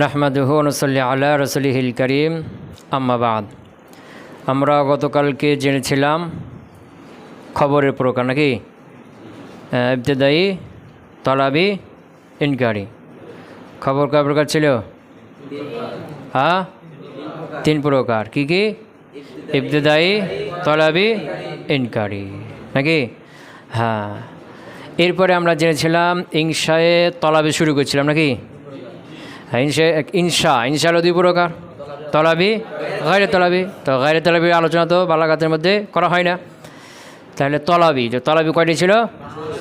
নাহমাদুহু নসল্লি আলা রসলিহিল করিম। আম্মাবাদ আমরা গতকালকে জেনেছিলাম খবরের প্রকার নাকি? ইবতেদায়ী, তলাবি, ইনকারি। খবর কয় প্রকার ছিল? হ্যাঁ? তিন প্রকার। কি কি? ইবতেদায়ী, তলাবি, ইনকারি। নাকি? হ্যাঁ। এরপরে আমরা জেনেছিলাম ইংসায়ে তলাবি শুরু করছিলাম নাকি? ইনসা ইনসা হলো দুই প্রকার। তলাবি গায়রে তলাবি। তো গায়রে তলাবির আলোচনা তো বালাঘাতের মধ্যে করা হয় না। তাহলে তলাবি, যে তলাবি কয়টি ছিল?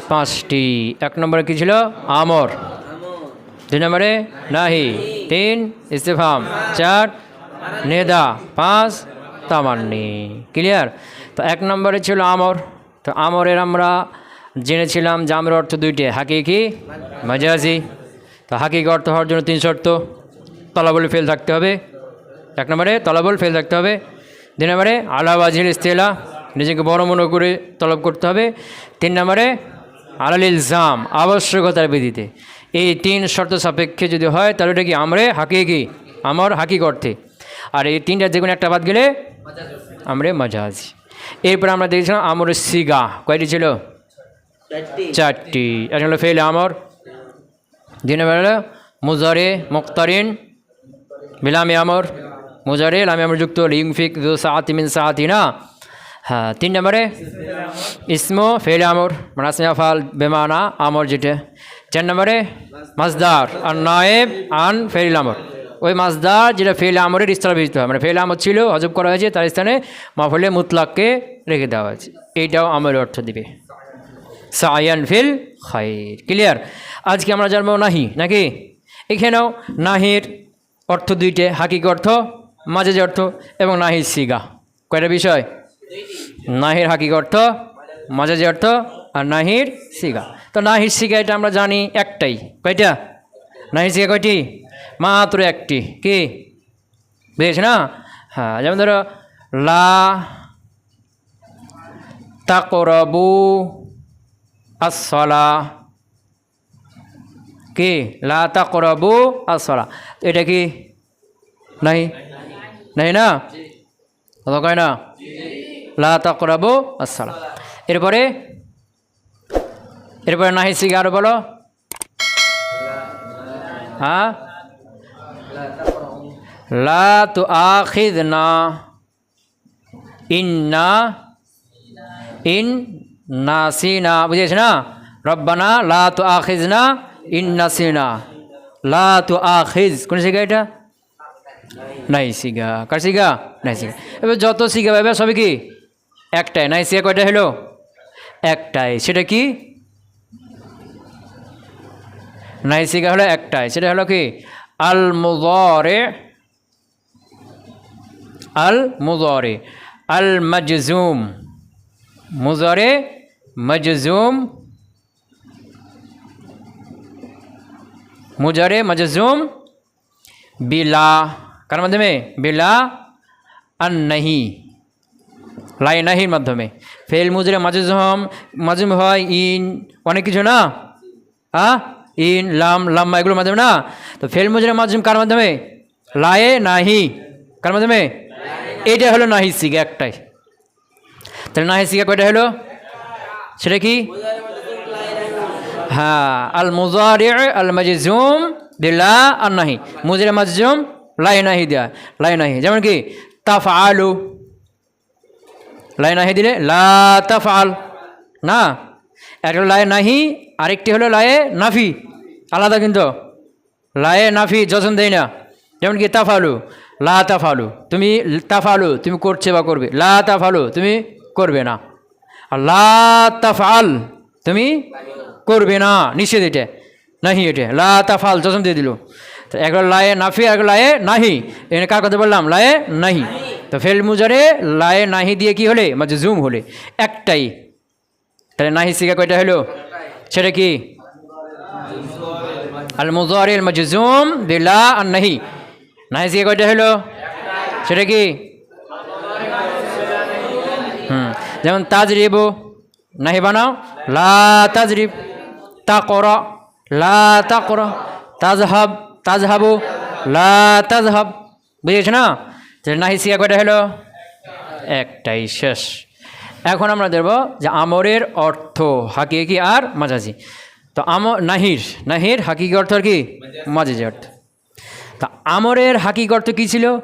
পাঁচটি। এক নম্বরে কী ছিল? আমর। দুই নম্বরে নাহি। তিন, ইস্তেফাম। চার, নেদা। পাঁচ, তামান্নি। ক্লিয়ার? তো এক নম্বরে ছিল আমর। তো আমরের আমরা জেনেছিলাম আমরের অর্থ দুইটি। হাকিকি, মাজাজি। তো হাকিকি অর্থ হওয়ার জন্য তিন শর্ত। তলাবল ফেল থাকতে হবে। এক নম্বরে তলাবল ফেল থাকতে হবে। দুই নম্বরে আলাবাজিল ইস্তেলা নিজেকে বড় মনে করে তলব করতে হবে। তিন নম্বরে আলাল ইলজাম আবশ্যকতার বিধিতে এই তিন শর্ত সাপেক্ষে যদি হয় তাহলে এটা কি আমরে হাকিকি? আমার হাকিক অর্থে। আর এই তিনটা যে কোনো একটা বাদ গেলে আমরে মজাজি। এরপর আমরা দেখেছিলাম আমরের সিগা কয়টি ছিল? চারটি। একটা হলো ফেল আমর। দুই নম্বর মুজারে, মুক্তারিন, বিলামি আমর, মুজারে, লামি আমর যুক্ত হল ইংফিক দু সাহাতি মিন সাহাতি না। হ্যাঁ তিন নম্বরে, ইসমো ফেল আমর মানাসমা ফাল বেমানা, আমর যেটা। চার নম্বরে মাজদার আর নায়েব, আন ফেল আমর। ওই মাজদার যেটা ফেল আমরের স্থলে বিজিত হয়। মানে ফেল আমর ছিল হজব করা হয়েছে, তার স্থানে মাফলে মুতলাককে রেখে দেওয়া হয়েছে। এইটাও আমরের অর্থ দিবে। সায়ান ফিল খাইর ক্লিয়ার আজকে আমরা জানব নাহি, নাকি? এখানেও নাহির অর্থ দুইটে, হাকিক অর্থ মাঝে অর্থ এবং নাহির সিগা। কয়টা বিষয়? নাহির হাকিক অর্থ মাঝে অর্থ আর নাহির সিগা। তো নাহির সিগা এটা আমরা জানি একটাই। কয়টা? নাহির সিগা কয়টি? মাত্র একটি। কি? বেশ, না? হ্যাঁ যেমন ধরো, লা তাকরবু আসলা কি? লা তাকরাবু আসলা এটা কি? নাই? নাই না? কয় না? লা তাকরাবু আসলা এরপরে? এরপরে নাহি শিখে আরও বলো। হ্যাঁ? লা তু আখিদ না ইন না ইন নাসিনা বুঝেছ না? রব্বানা লা তু আখিজ না ইন নাসিনা। লা তু আখিজ কোন শিখা এটা? নাই শিখা কার শিখা নাই শিখা এবার যত শিখা এবার সবই কি? একটাই। নাই শিখা কয়টা হলো একটাই। সেটা কি? নাই শিখা হলো একটাই। সেটা হলো কি? আল মুদরে আল মুদরে আল মাজজুম মুজরে মজজুম মুজরে মজজুম বিলা কার মাধ্যমে বিলা আর নাহি লাই নাহির মাধ্যমে ফেল মুজরে মাজুজম মাজুম হয় ইন অনেক কিছু না হ্যাঁ ইন লাম লাম্মা এগুলোর মাধ্যমে না তো ফেল মুজরে মাজুম কার মাধ্যমে লায়ে নাহি কার মাধ্যমে এইটা হলো নাহি সিগ একটাই তাহলে নাহি সিগা কয়টা হলো সেটা কি? হ্যাঁ আল মুজারি আল মাজুম দিল্লা আর নাহি মুজরে মাজুম লাই নাহি দেয়া লাই নাহি যেমন কি তাফ আলু লাই নাহি দিলে, লা তাফ আল না একটা লায়ে নাহি, আরেকটি হলো লায়ে নাফি। আলাদা কিন্তু। লায়ে নাফি যজন দেয় না। যেমন কি তাফালু লা তাফালু তুমি তাফালু তুমি করছে বা করবে। লা তাফালু তুমি করবে না। আর লা তাফাল তুমি করবে না, নিষেধ এটা, নাহি এটা। লা তাফাল যজন দিয়ে দিল। তো একবার লায়ে নাফি, একবার লায়ে নাহি। এখানে কার কথা বললাম? লায়ে নাহি। তো ফেল মুজারে লায়ে নাহি দিয়ে কি হলে? মানে জুম হলে। একটাই। তাহলে নাহি শিখা কয়টা হলো? সেটা কি? আল মুজারিল মাজজুম বিলা আর নাহি। নাহি শিখা কয়টা হলো? সেটা কি? হুম। যেমন তাজরিবু, নাহি বানাও? লা তাজরিব তা কর লা তা কর তাজহাব, তাজহাবু, লা তাজহাব। বুঝেছ না? যে নাহি সিয়া কয়টা হলো? একটাই, শেষ। এখন আমরা দেব যে আমরের অর্থ, হাকিকি আর মাজাজি তো আম নাহির নাহির হাকিকি অর্থ আর কি? মাজাজি অর্থ। তা আমরের হাকিক অর্থ কী ছিল?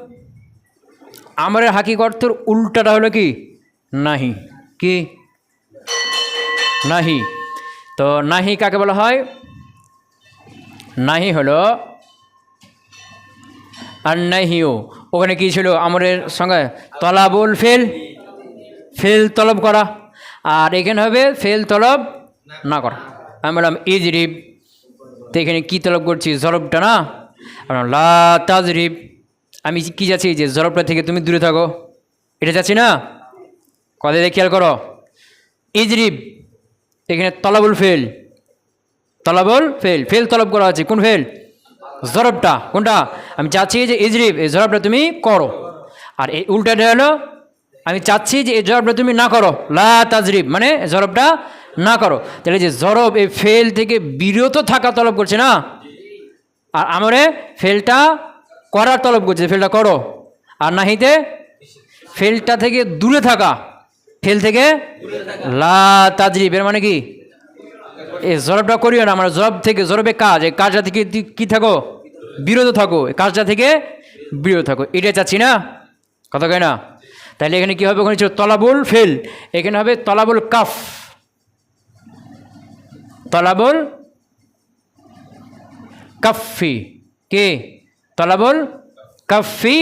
আমরের হাকিক অর্থর উল্টাটা হলো কি? নাহি। কি? নাহি। তো নাহি কাকে বলা হয়? নাহি হলো আর নাহিও ওখানে কী ছিল? আমরের সঙ্গে তলাবুল ফেল ফেল তলব করা। আর এখানে হবে ফেল তলব না করা। আমি বললাম, ইজরিব। তো এখানে কী তলব করছি? জরবটা না? লা তাজরিব। আমি কি যাচ্ছি যে জরবটা থেকে তুমি দূরে থাকো। এটা যাচ্ছি না? কথা দিয়ে খেয়াল করো? ইজরিব, এখানে তলাবুল ফেল। তলাবুল ফেল। ফেল তলব করা আছে। কোন ফেল? জরবটা। কোনটা? আমি চাচ্ছি যে ইজরিব, এই জরবটা তুমি করো। আর এই উল্টাটা হলো, আমি চাচ্ছি যে এই জরবটা তুমি না করো। লা তাজরিব মানে জরবটা না করো। তাহলে যে জরব, এই ফেল থেকে বিরত থাকা তলব করছে না? আর আমরে ফেলটা করার তলব করছে। ফেলটা করো। আর নাহিতে ফেলটা থেকে দূরে থাকা। ফেল থেকে? লা মানে কি? এই জরবটা করিও না, আমরা জরব থেকে জরবে কাজ, এই কাজটা থেকে কি থাকো? বিরত থাকো কাজটা থেকে বিরত থাকো। এটা চাচ্ছি না? কথা কয় না? তাহলে এখানে কি হবে? ওখানে ছিল তলাবুল ফেল, এখানে হবে তলাবুল কাফ। তলাবুল কাফি কে? তলাবুল কাফি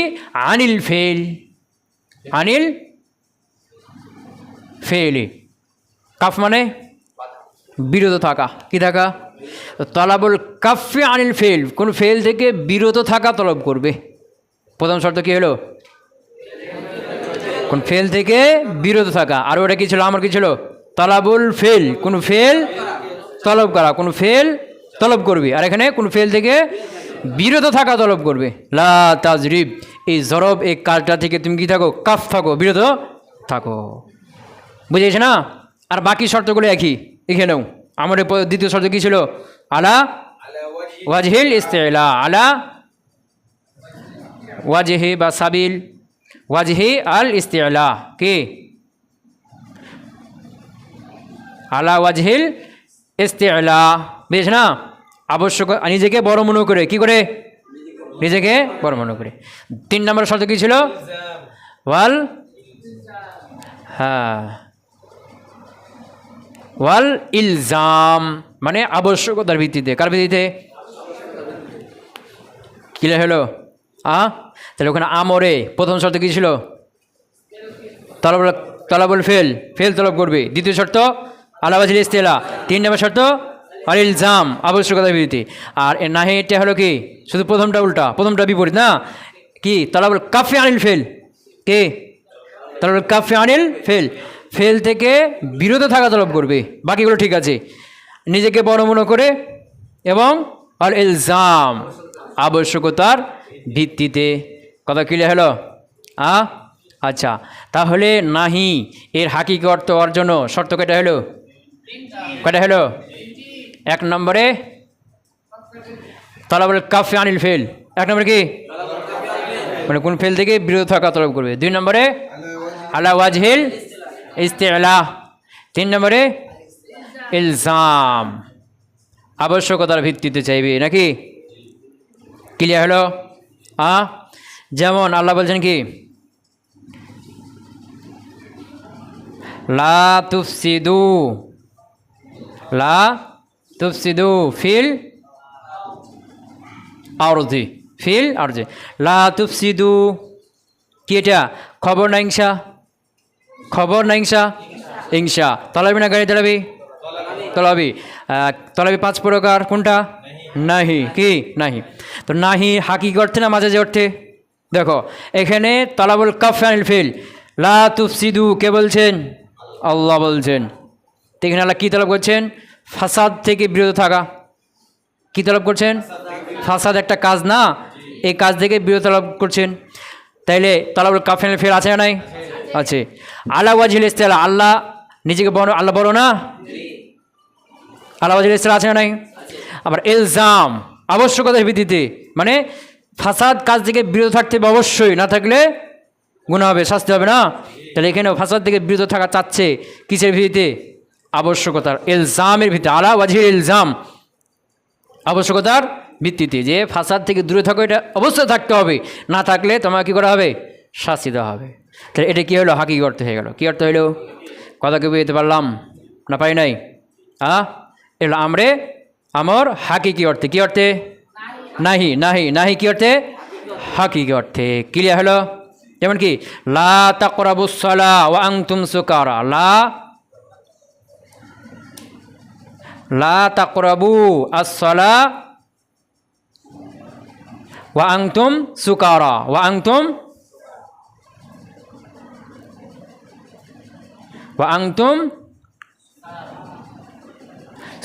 আনিল ফেল। আনিল ফেলি কাফ মানে? বিরত থাকা। কি থাকা? তলাবুল কাফি আনিল ফেল কোন ফেল থেকে বিরত থাকা তলব করবে। প্রথম শর্ত কি হলো? কোন ফেল থেকে বিরত থাকা। আর ওটা কি ছিল? আমার কি ছিল? তলাবুল ফেল কোন ফেল তলব করা। কোন ফেল তলব করবে। আর এখানে কোন ফেল থেকে বিরত থাকা তলব করবে। লা তাজরিব। এই জরব, এই কাজটা থেকে তুমি কি থাকো? কাফ থাকো। বিরত থাকো। বুঝেছ না? আর বাকি শর্তগুলো একই। এখানেও আমার দ্বিতীয় শর্ত কী ছিল? আলা ওয়াজহিল ইস্তেলা। আলা ওয়াজহি বা সাবিল। ওয়াজহি আল ইস্তেলা। কে? আলা ওয়াজহিল ইস্তেলা। বেশ না? আবশ্যক নিজেকে বড় মনে করে। কি করে? নিজেকে বড় মনে করে। তিন নম্বর শর্ত কী ছিল? ওয়াল হ্যাঁ ওয়াল ইলজাম মানে আবশ্যকতার ভিত্তিতে। কার ভিত্তিতে? কিলে হলো? আ? তাহলে ওখানে আমরে, প্রথম শর্ত কী ছিল? তলব তলাবল ফেল ফেল তলব করবে। দ্বিতীয় শর্ত, আলাবাজিল ইস্তেলা। তিন নম্বর শর্ত আর ইলজাম, আবশ্যকতার ভিত্তি আর নাহি এটা হলো কি? শুধু প্রথমটা উল্টা, প্রথমটা বিপরীত, না? কি? তলাবল কাফে আনিল ফেল। কে? তলব কাফে আনিল ফেল। ফেল থেকে বিরত থাকা তলব করবে। বাকিগুলো ঠিক আছে। নিজেকে বড় মনে করে এবং আর এলজাম আবশ্যকতার ভিত্তিতে। কথা ক্লিয়ার হলো? আ? আচ্ছা। তাহলে নাহি, এর হাকিকি অর্থ অর্জন, শর্ত কয়টা হলো? কয়টা হলো? এক নম্বরে তলাবল কাফে আনিল ফেল। এক নম্বরে কি? মানে কোন ফেল থেকে বিরত থাকা তলব করবে। দুই নম্বরে আলা ওয়াজহিল ইস্তেলা। তিন নম্বরে, ইলজাম। আবশ্যকতার ভিত্তিতে চাইবে, নাকি? ক্লিয়ার হলো? আ? যেমন আল্লাহ বলছেন কি? লা তুফসিদু। লা তুফসিদু ফিল আরজি। ফিল আরজি। লা কি এটা? খবর না হিংসা? খবর না হিংসা? হিংসা। তলাবি না গাড়ি তলাবি? তলাবি। তলাবি পাঁচ প্রকার। কোনটা? নাহি। কি? নাহি। তো নাহি হাকি অর্থে না মাঝে যে অর্থে? দেখো, এখানে তলাবুল কাফ কাফানিল ফিল। লা তুফসিদু কে বলছেন? আল্লাহ বলছেন। এখানে আল্লাহ কী তলব করছেন? ফাসাদ থেকে বিরত থাকা। কী তলব করছেন? ফাসাদ একটা কাজ না? এই কাজ থেকে বিরত তলব করছেন। তাইলে তলাবুল কাফানিল ফিল আছে নাই? আছে। আল্লাহ ওয়াজিল ইস্তেলা আল্লাহ নিজেকে বড়, আল্লাহ বড় না? আল্লাহ ওয়াজিল আছে না নাই? আবার এলজাম আবশ্যকতার ভিত্তিতে। মানে ফাসাদ কাজ থেকে বিরত থাকতে হবে অবশ্যই, না থাকলে গুণা হবে, শাস্তি হবে না? তাহলে এখানেও ফাসাদ থেকে বিরত থাকা চাচ্ছে কিসের ভিত্তিতে? আবশ্যকতার এলজামের ভিত্তিতে। আলা ওয়াজির ইলজাম আবশ্যকতার ভিত্তিতে। যে ফাসাদ থেকে দূরে থাকো, এটা অবশ্যই থাকতে হবে। না থাকলে তোমাকে কী করা হবে? শাস্তি দেওয়া হবে। তাহলে এটা কী হলো হাকি অর্থ হয়ে গেল? কী অর্থ হইল? কথা কি বুঝতে পারলাম? না পাই নাই? আ? এলো আমরে, আমর হাকি কি অর্থে? কি অর্থে? নাহি নাহি নাহি কি অর্থে? হাকি কি অর্থে? ক্লিয়ার হলো? যেমন কি, লা তাকরাবুসসালা ওয়া আনতুম সুকারা। লা লা তাকরাবু আসসালা ওয়া আনতুম সুকারা। ওয়া আনতুম ওয়া আনতুম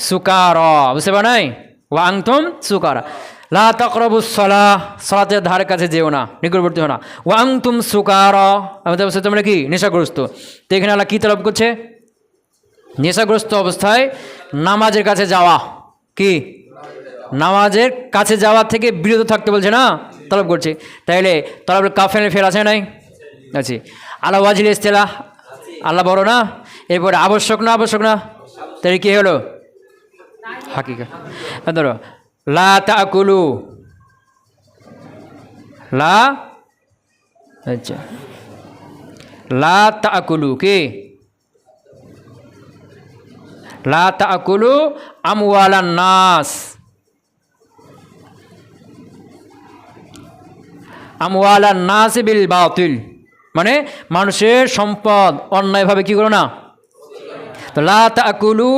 সুকারা বুঝতে পার নাই ওয়া আনতুম সুকারা লা তাকরাবুস সালাহ সালাতের ধারে কাছে যেও না, নিকটবর্তী হো না। ওয়া আনতুম সুকারা তোমরা কি? নেশাগ্রস্ত। তো এখানে আল্লাহ কী তলব করছে? নেশাগ্রস্ত অবস্থায় নামাজের কাছে যাওয়া। কি? নামাজের কাছে যাওয়া থেকে বিরত থাকতে বলছে না? তলব করছে। তাইলে তলব কাফের ফের আছে নাই? আছে। আল্লাহ ওয়াজিল ইস্তেলা আল্লাহ বড় না? এরপরে আবশ্যক না আবশ্যক না? তাই কী হলো? হাকিকা। এ ধরো, লা তাকুলু। লা আচ্ছা। লা তাকুলু, কে? লা তাকুলু আমওয়ালান নাস। আমওয়ালান নাস বিল বাতিল। মানে মানুষের সম্পদ অন্যায়ভাবে কি করো না? তো লা তাকুলু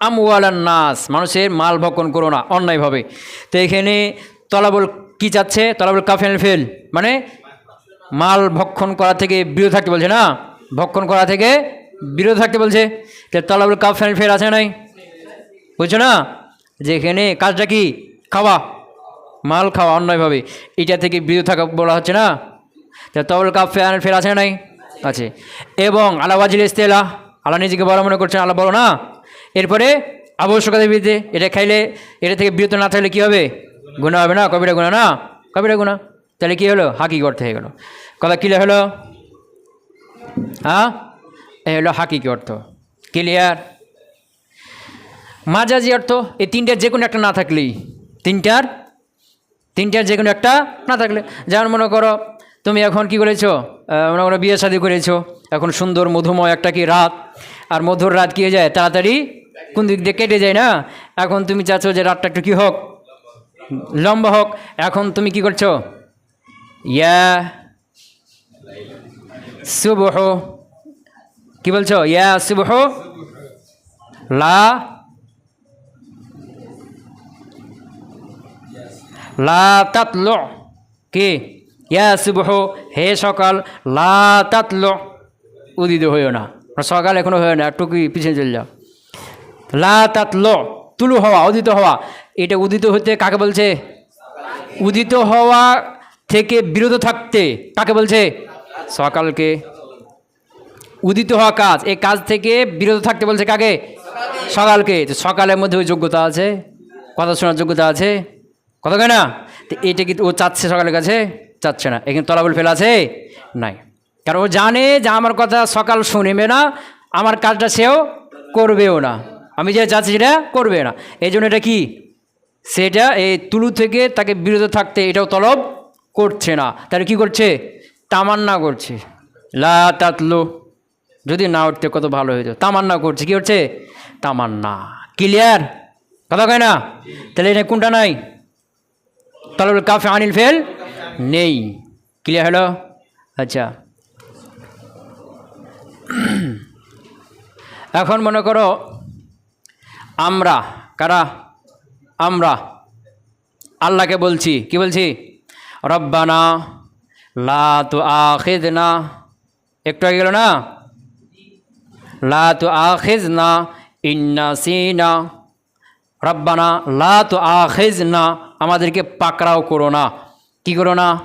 আমওয়ালান নাস, মানুষের মাল ভক্ষণ করো না অন্যায়ভাবে। তো এখানে তলাবল কি চাচ্ছে? তলাবল কাফেল ফেল মানে মাল ভক্ষণ করা থেকে বিরত থাকতে বলছে না? ভক্ষণ করা থেকে বিরত থাকতে বলছে। তলাবল কাফেল ফেল আছে নাই? বুঝছ না? যে এখানে কাজটা কি? খাওয়া। মাল খাওয়া অন্যায়ভাবে। এটা থেকে বিরত থাকা বলা হচ্ছে না? তবল কাপ ফের ফের আছে নাই? আছে। এবং আল্লাহ ওয়াজিল ইস্তেলা, আল্লাহ নিজেকে বড় মনে করছেন, আল্লাহ বড় না। এরপরে আবশ্যকতার বিরুদ্ধে এটা খাইলে, এটা থেকে বিরত না থাকলে কী হবে? গুণা হবে না? কবিরা গুণা না? কবিরা গুণা তাহলে কী হলো? হাকি করতে হয়ে গেলো। কথা কিলে হলো? হ্যাঁ? এই হলো হাকি কি অর্থ? ক্লিয়ার মাজাজি অর্থ, এই তিনটার যে কোনো একটা না থাকলেই। তিনটার? তিনটার যে কোনো একটা না থাকলে। যেমন মনে করো তুমি এখন কি করেছ? আহ, করো বিয়ে শাদি করেছ? এখন সুন্দর মধুময় একটা কি রাত? আর মধুর রাত কি যায়? তাড়াতাড়ি? কোন দিক দিয়ে কেটে যায় না? এখন তুমি চাচ্ছ যে রাতটা একটু কী হোক? লম্বা হোক। এখন তুমি কি করছ? ইয়া সুবহ। কি বলছো? ইয়া সুবহ। লা লা তাতল। কি? ইয়া সুবহ, হে সকাল, লা তাতল, উদিত হইও না। সকাল এখনও হয়ে না একটু কি পিছিয়ে চলে যাও। লা তাতল, তুলু হওয়া, উদিত হওয়া। এটা উদিত হতে কাকে বলছে? উদিত হওয়া থেকে বিরত থাকতে কাকে বলছে? সকালকে। উদিত হওয়া কাজ, এই কাজ থেকে বিরত থাকতে বলছে কাকে? সকালকে। তো সকালের মধ্যে ওই যোগ্যতা আছে? কথা শোনার যোগ্যতা আছে? কথা কেনা তো এটা কি ও চাচ্ছে সকালের কাছে? চাচ্ছে না। এখানে তলাবল ফেলা আছে? নাই। কারণ ও জানে যে আমার কথা সকাল শুনবে না, আমার কাজটা সেও করবেও না। আমি যে চাচ্ছি সেটা করবে না। এই জন্য এটা কি? সেটা এই তুলু থেকে তাকে বিরত থাকতে এটাও তলব করছে না। তাহলে কি করছে? তামান্না করছে। লা তাতলো। যদি না উঠতে কত ভালো হইতো তামান্না করছে। কি হচ্ছে তামান্না। ক্লিয়ার কথা কয় না? তাহলে এটা কোনটা নাই? তলব কাফে আনিল ফেল নেই। ক্লিয়ার হলো? আচ্ছা। এখন মনে করো আমরা, কারা? আমরা। আল্লাহকে বলছি। কি বলছি? রব্বানা লা তু আখিদ না একটু আগে গেল না? লা তু আখিজ না ইন্না সিনা। রব্বানা লা তু আখিজ না আমাদেরকে পাকড়াও করো না। কি করো না?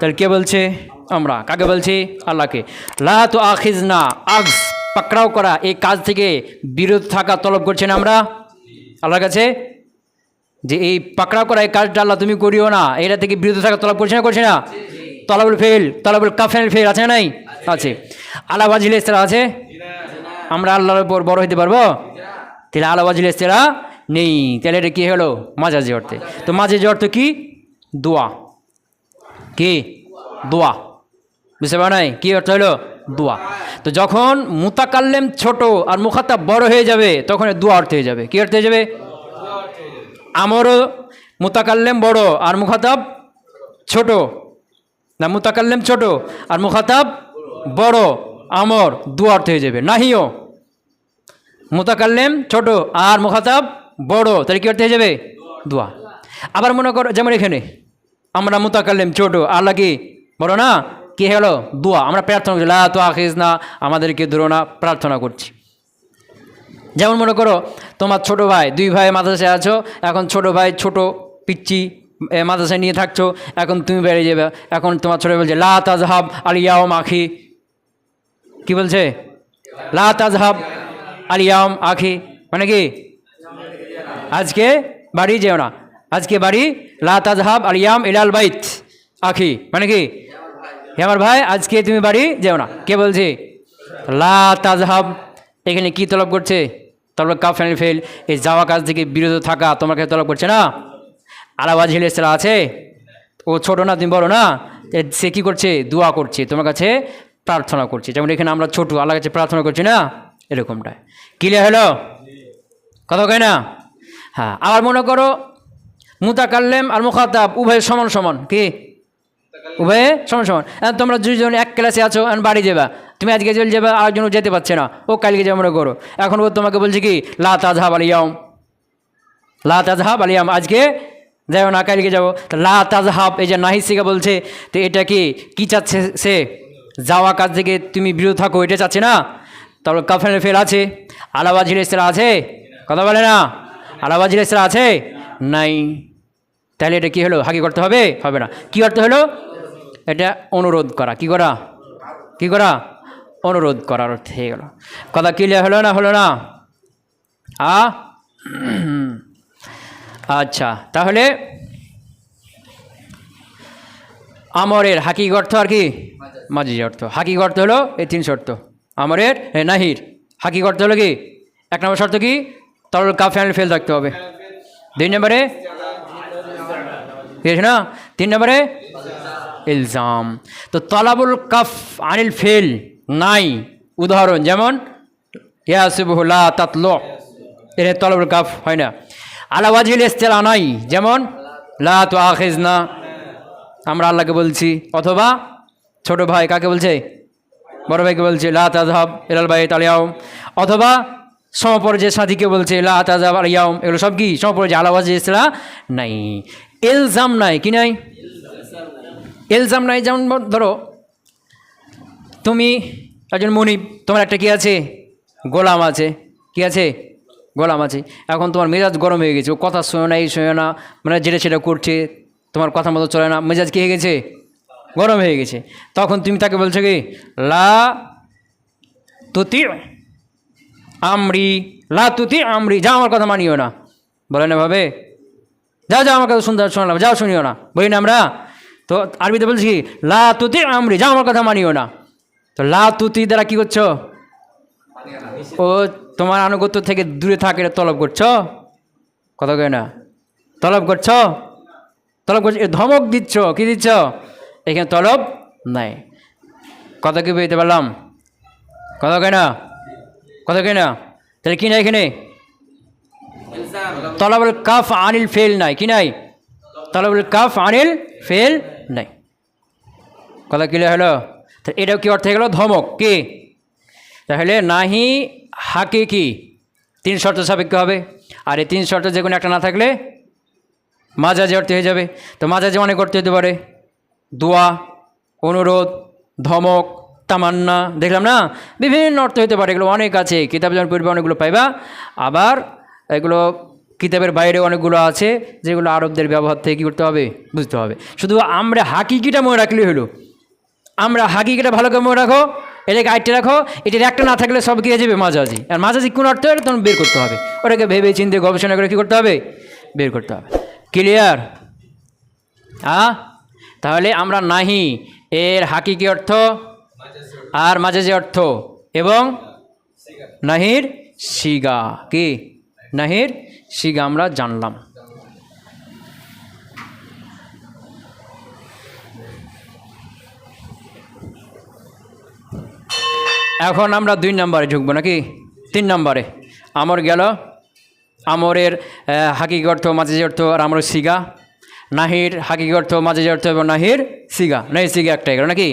তাহলে কে বলছে? আমরা। কাকে বলছি? আল্লাহকে। লা তু আখিজ না আজ পাকড়াও করা। এই কাজ থেকে বিরত থাকা, তলব করছেন আমরা? আল্লাহর কাছে? যে এই পাকড়াও করা এই কাজটা আল্লাহ তুমি করিও না। এটা থেকে বিরত থাকা, তলব করছে না করছে না? তলাবুল ফেল তলাবুল কাফেল ফেল আছে নাই? আছে। আলাবাজিল ইস্তেরা আছে? আমরা আল্লাহর উপর বড় হইতে পারব? তাহলে আলাবাজিল ইস্তেরা নেই। তাহলে এটা কী হলো? মাঝাজি অর্থে। তো মাঝাজি অর্থ কি? দোয়া। কি? দোয়া। বুঝতে পারো নাই? কী অর্থ হলো? দোয়া। তো যখন মুতাকাল্লেম ছোট আর মুখাতা বড় হয়ে যাবে, তখন দোয়া অর্থ হয়ে যাবে। কী অর্থ হয়ে যাবে? আমারও মুতাকাল্লেম বড় আর মুখাতাব ছোট। না, মুতাকাল্লেম ছোট আর মুখাতাব বড়, আমর দু অর্থ হয়ে যাবে। নাহিও। মুতাকাল্লেম ছোট আর মুখাতাব বড়, তাহলে কি অর্থ হয়ে যাবে? দোয়া। আবার মনে করো, যেমন এখানে। আমরা মুতাকাল্লেম, ছোট আল্লাহ কি বড় না? কি হলো? দোয়া। আমরা প্রার্থনা করছি, লা তো আখিস না আমাদেরকে ধরো না, প্রার্থনা করছি। যেমন মনে করো, তোমার ছোট ভাই, দুই ভাই মাদ্রাসায় আছো, এখন ছোট ভাই, ছোট পিচ্ছি মাদ্রাসায় নিয়ে থাকছো, এখন তুমি বেড়ে যাবে। এখন তোমার ছোট বলছে, লা তাজহাব আলিয়াও মাখি কি বলছে? লা তাজহাব আলিয়াম আখি। মানে কি? আজকে বাড়ি যেও না। আজকে বাড়ি লা তাজহাব আলিয়াম ইলাল বাইত। আখি মানে কি? হে আমার ভাই, আজকে তুমি বাড়ি যেও না। কে বলছে? লা তাজহাব। এখানে কি তলব করছে? তলব কাফ ফ্যান ফেল। এই যাওয়া কাজ থেকে বিরত থাকা তোমার কাছে তলব করছে না? আলাবাজ হিলে সেরা আছে? ও ছোট না, তুমি বড় না? সে কী করছে? দোয়া করছে, তোমার কাছে প্রার্থনা করছে। যেমন এখানে আমরা ছোট আল্লাহ কাছে প্রার্থনা করছি না? এরকমটা ক্লিয়ার হলো? কথা কয় না? হ্যাঁ আবার মনে করো মুতাকাল্লেম আর মুখাতাব উভয় সমান সমান কি? উভয়ে সমান সমান। এখন তোমরা দুজন এক ক্লাসে আছো এখন বাড়ি যাবা। তুমি আজকে চলে যাবে আরেকজন যেতে পারছে না। ও কালকে যাবে মনে করো এখন ও তোমাকে বলছে কি? লা তাজহাব আলিয়াম লা তাজহাব আলিয়াম আজকে যাও না কালকে যাব। লা তাজহাব এই যে নাহিসিকা বলছে তো এটা কি? কি চাচ্ছে সে? যাওয়া কাজ থেকে তুমি বিরত থাকো এটা চাচ্ছে না? তারপর কাফের ফের আছে। আলাবাজির ইসরা আছে? কথা বলে না? আলাবাজির ইসরা আছে? নাই। তাহলে এটা কি হলো? হাকি করতে হবে? হবে না। কি করতে হলো? এটা অনুরোধ করা। কি করা? কি করা? অনুরোধ করার অর্থ হয়ে গেল। কথা ক্লিয়ার হলো না হলো না? আ? আচ্ছা তাহলে আমরের হাকি অর্থ আর কি? মাঝি অর্থ। হাকি অর্থ হলো এই তিন শর্ত। আমরের নাহির। হাকি অর্থ হলো কি? এক নম্বর শর্ত কি? তরল ফ্যান ফেল থাকতে হবে। দুই নম্বরে আছে না? তিন নম্বরে ইলজাম। তো তলাবুল কাফ আনিল ফেল নাই। উদাহরণ যেমন ইয়াসিবুল্লাহ তাতল। এর তলাবুল কাফ হয় না। আলাওয়াজিল ইস্তেলা নাই। যেমন, লা তো না আমরা আল্লাহকে বলছি। অথবা ছোট ভাই কাকে বলছে? বড় ভাইকে বলছে, লা তাজহাব এলাল ভাই তালিয়াও অথবা সমপর্যায়ের সাথীকে বলছে, লা তাজহাব আলিয়াউম এগুলো সব কি? সমপর্যায়ে আলাওয়াজ ইসলা নাই। এলজাম নাই, কি নাই? এলজাম নাই, যেমন ধরো, তুমি একজন মনিব, তোমার একটা কি আছে? গোলাম আছে। কি আছে? গোলাম আছে। এখন তোমার মেজাজ গরম হয়ে গেছে, ও কথা শোনে না এই শোনে না মানে যেটা সেটা করছে, তোমার কথা মতো চলে না, মেজাজ কি হয়ে গেছে? গরম হয়ে গেছে। তখন তুমি তাকে বলছো কি? লা তুতি আমরি, লা তুতি আমরি, যা আমার কথা মানিও না। বলে না ভাবে? যাও যাও আমার কথা শুনতে শোনালাম, যাও, শুনিও না। বলি, না, আমরা তো আরবিতে বলছি কি লা তুতি আমরি যাও, আমার কথা মানিও না। তো লা তুতি দ্বারা কি করছ? ও, তোমার আনুগত্য থেকে দূরে থাকে তলব করছ? কথা কয় না? তলব করছ? তলব করছ? এ ধমক দিচ্ছ, কি দিচ্ছ? এখানে তলব নাই। কথা কি বুঝতে পারলাম? কথা কয় না? কথা কয় না? তাহলে কি না এখানে? তলাবুল কাফ আনিল ফেল নাই, কি নাই? তলাবুল কাফ আনিল ফেল নাই। কথা ক্লিয়ার হলো? এটাও কি অর্থ গেল? ধমক, কি? তাহলে নাহি হাকি কি তিন শর্ত সাপেক্ষ হবে। আর এই তিন শর্ত যে কোনো একটা না থাকলে মাঝাজি অর্থ হয়ে যাবে। তো মাঝাজি অনেক অর্থ হতে পারে দোয়া, অনুরোধ, ধমক, তামান্না, দেখলাম না? বিভিন্ন অর্থ হতে পারে, এগুলো অনেক আছে। কিতাব যখন পড়বে, অনেকগুলো পাইবা। আবার এগুলো কিতাবের বাইরে অনেকগুলো আছে, যেগুলো আরবদের ব্যবহার থেকে কী করতে হবে? বুঝতে হবে। শুধু আমরা হাকিকিটা মনে রাখলেই হলো। আমরা হাকিকিটা ভালো করে মনে রাখো, এটাকে আইটে রাখো, এটার একটা না থাকলে সব হয়ে যাবে মাঝাজি। আর মাঝাজি কোন অর্থ? হলে তখন বের করতে হবে। ওটাকে ভেবে চিন্তে গবেষণা করে কী করতে হবে? বের করতে হবে। ক্লিয়ার হ্যাঁ তাহলে আমরা নাহি, এর হাকিকি অর্থ আর মাঝাজি অর্থ এবং নাহির শিগা। কি? নাহির শিগা আমরা জানলাম। এখন আমরা দুই নম্বরে ঢুকবো নাকি? তিন নম্বরে। আমর গেল। আমরের হাকিকি অর্থ মাঝে অর্থ, আর আমর সিগা নাহির হাকিকি অর্থ মাঝে অর্থ এবং নাহির সিগা নাহির সিগা একটাই গেল নাকি?